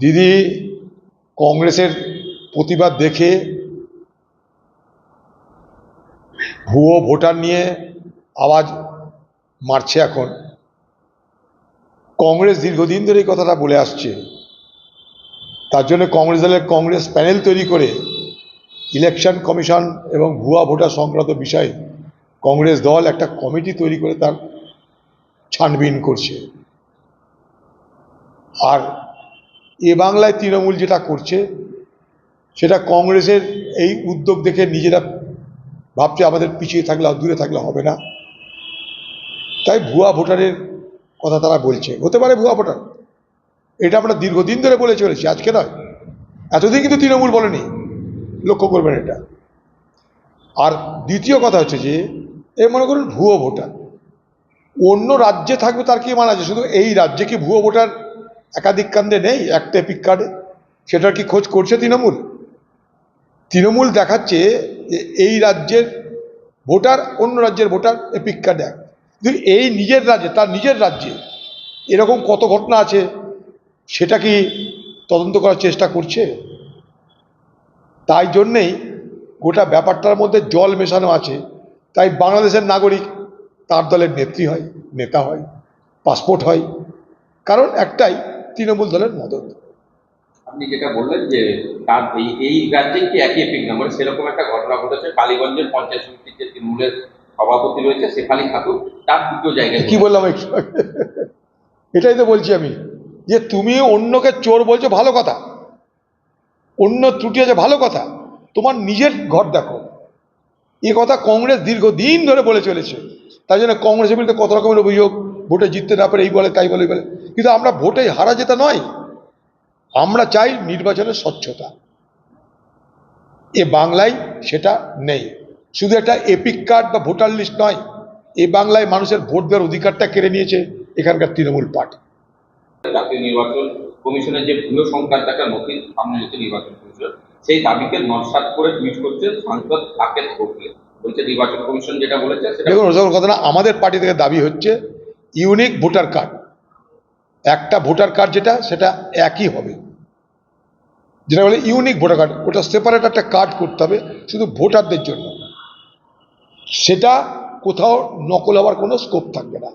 দিদি কংগ্রেসের প্রতিবাদ দেখে ভুয়ো ভোটার নিয়ে আওয়াজ মারছে এখন। কংগ্রেস দীর্ঘদিন ধরে এই কথাটা বলে আসছে। তার জন্য কংগ্রেস দলের কংগ্রেস প্যানেল তৈরি করে ইলেকশন কমিশন এবং ভুয়া ভোটার সংক্রান্ত বিষয়ে কংগ্রেস দল একটা কমিটি তৈরি করে তার ছানবিন করছে। আর এ বাংলায় তৃণমূল যেটা করছে, সেটা কংগ্রেসের এই উদ্যোগ দেখে নিজেরা ভাবছে আমাদের পিছিয়ে থাকলে দূরে থাকলে হবে না। তাই ভুয়া ভোটারের কথা তারা বলছে। হতে পারে ভুয়া ভোটার। এটা আমরা দীর্ঘদিন ধরে বলে চলেছি, আজকে নয়। এতদিন কিন্তু তৃণমূল বলেনি। লক্ষ্য করবেন এটা। আর দ্বিতীয় কথা হচ্ছে যে, এ মনে করুন ভুয়ো ভোটার। অন্য রাজ্যে থাকবে তার কি মানা আছে? শুধু এই রাজ্যে কি ভুয়ো ভোটার একাধিক কাণ্ডে নেই, একটা এপিক কার্ডে সেটার কি খোঁজ করছে তৃণমূল? তৃণমূল দেখাচ্ছে যে এই রাজ্যের ভোটার অন্য রাজ্যের ভোটার এপিক কার্ড এক। কিন্তু এই নিজের রাজ্যে, তার নিজের রাজ্যে এরকম কত ঘটনা আছে, সেটা কি তদন্ত করার চেষ্টা করছে? তাই জন্যেই গোটা ব্যাপারটার মধ্যে জল মেশানো আছে। তাই বাংলাদেশের নাগরিক তার দলের নেত্রী হয়, নেতা হয় পাসপোর্ট হয়। কারণ একটাই তৃণমূল দলের মদত। আপনি যেটা বললেন যে তার এই এই রাজ্যে কি একই এপিক নাম্বার? সেরকম একটা ঘটনা ঘটেছে। কালীগঞ্জের পঞ্চায়েত সমিতির যে তৃণমূলের সভাপতি রয়েছে শেফালি খাতুন তার দুটো জায়গায় কি বললাম এটাই তো বলছি আমি যে তুমি অন্যকে চোর বলছো ভালো কথা। অন্য ত্রুটি আছে ভালো কথা। তোমার নিজের ঘর দেখো। এ কথা কংগ্রেস দীর্ঘদিন ধরে বলে চলেছে। তাই জন্য কংগ্রেসের বিরুদ্ধে কত রকমের অভিযোগ ভোটে জিততে না পারে এই বলে তাই বলে বলে। কিন্তু আমরা ভোটে হারা যেতে নয় আমরা চাই নির্বাচনের স্বচ্ছতা। এ বাংলায় সেটা নেই। শুধু একটা এপিক কার্ড বা ভোটার লিস্ট নয় এ বাংলায় মানুষের ভোট দেওয়ার অধিকারটা কেড়ে নিয়েছে এখানকার তৃণমূল পার্টি। জাতীয় নির্বাচন কমিশনের যে ভুলো একটা নথি সামনে নির্বাচন কমিশন সেই দাবিকে নস্বাত করে টুইট করছে সাংসদ গোখলে। বলছে নির্বাচন কমিশন যেটা বলেছে সেটা দেখুন কথা না আমাদের পার্টি থেকে দাবি হচ্ছে ইউনিক ভোটার কার্ড। একটা ভোটার কার্ড যেটা, সেটা একই হবে। যেটা বলে ইউনিক ভোটার কার্ড, ওটা সেপারেট একটা কার্ড করতে হবে শুধু ভোটারদের জন্য। সেটা কোথাও নকল হওয়ার কোনো স্কোপ থাকবে না।